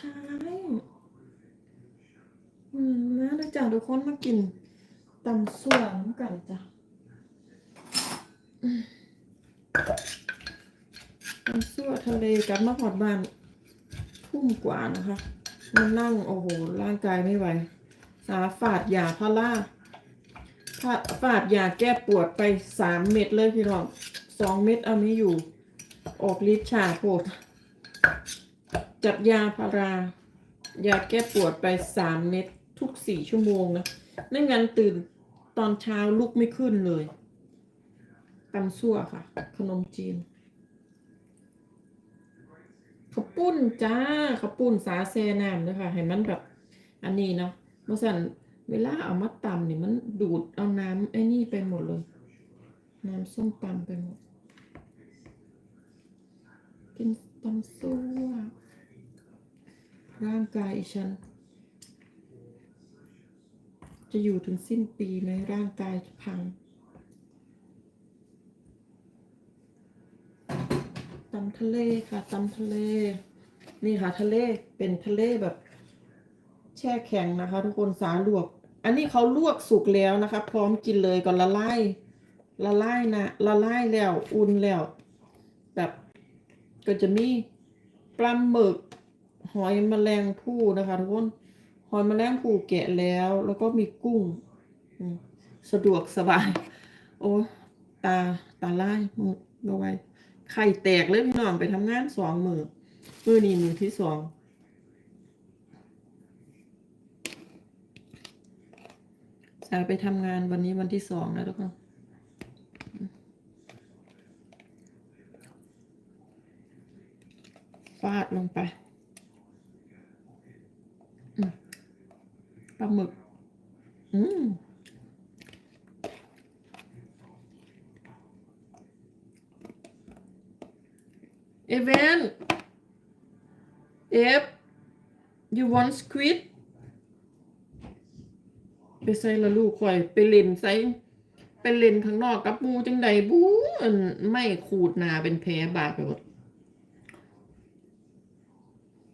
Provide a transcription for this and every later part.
ท้ายอืมนะนะจ๊ะทุกคนมากินตำส่วนกันจ้ะตำสั่วทะเลกับมาหอดบ้านทุ่มกว่านะคะมันนั่งโอ้โหร่างกายไม่ไหวสาฝาดยาพาราฝาฝาดยาแก้ปวดไปสามเม็ดเลยพี่น้องสองเม็ดเอาไม่อยู่ ออกฤทธิ์ชาโพด จัดยาพารายาแก้ปวดไปสามเม็ดทุกสี่ชั่วโมงนะไม่งั้นตื่นตอนเช้าลุกไม่ขึ้นเลยตำซั่วค่ะ ขนมจีนข้าวปุ้นจ้าข้าวปุ้นสาแซน้ำด้วยค่ะเห็นมันแบบ อันนี้เนาะเมื่อสันเวลาเอามาตำเนี่ยมันดูดเอาน้ำไอ้นี่ไปหมดเลย น้ำส้มตำไปหมด กินตำซั่ว ร่างกายฉัน จะอยู่ถึงสิ้นปีไหมร่างกายจะพังตำทะเลค่ะตำทะเล นี่ค่ะทะเลเป็นทะเลแบบ แช่แข็งนะคะ ทุกคนสาลวก อันนี้เขาลวกสุกแล้วนะคะ พร้อมกินเลยก่อนละลายละลายนะละลายแล้ว อุ่นแล้ว แบบก็จะมีปลาหมึก หอยแมลงภู่นะคะทุกคนหอยแมลงภู่แกะแล้ว แล้วก็มีกุ้งสะดวกสบาย โอ้ตาตาล่ายมือเอาไว้ไข่แตกเลยพี่น้องไปทำงานสองมือมือนี้มือที่สองสาไปทำงานวันนี้วันที่สองแล้วทุกคนฟาดลงไป ปลาหมึก อืมเอเวนเอฟ you want squid ไปใส่ละลูกข่อย ไปเล่นใส่ไปเล่นข้างนอกกับหมูจังใดบูอันไม่ขูดนาเป็นแผลบาดไปหมด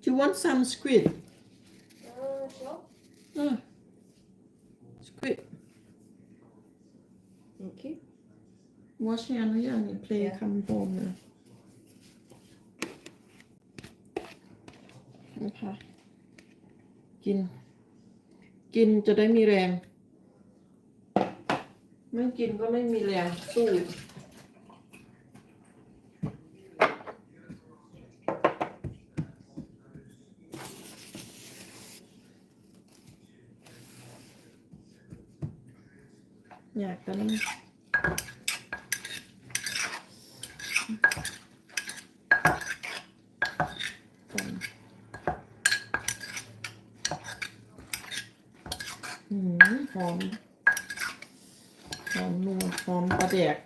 you want some squid? Uh, sure. Uh, squid. Okay. Wash hand หรือยังนี่ play Yeah. คำโปมนะนะคะกิน กินจะได้มีแรง ไม่กินก็ไม่มีแรงสู้ อยากกันหอม หอมนัวหอมกระเดียก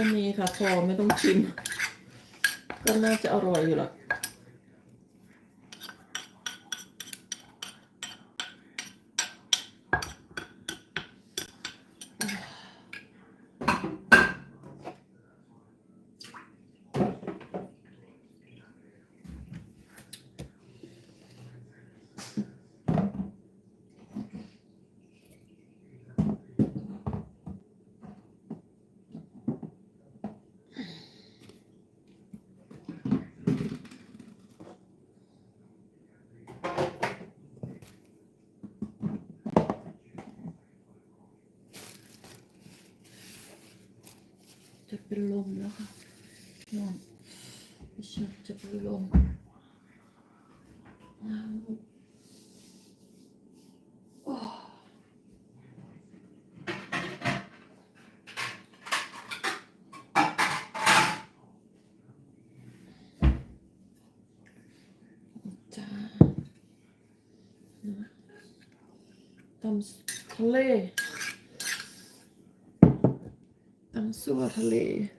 ก็มีค่ะพอไม่ต้องชิม ก็น่าจะอร่อยอยู่ละ จะเป็นลมแล้วค่ะนอนฉันจะเป็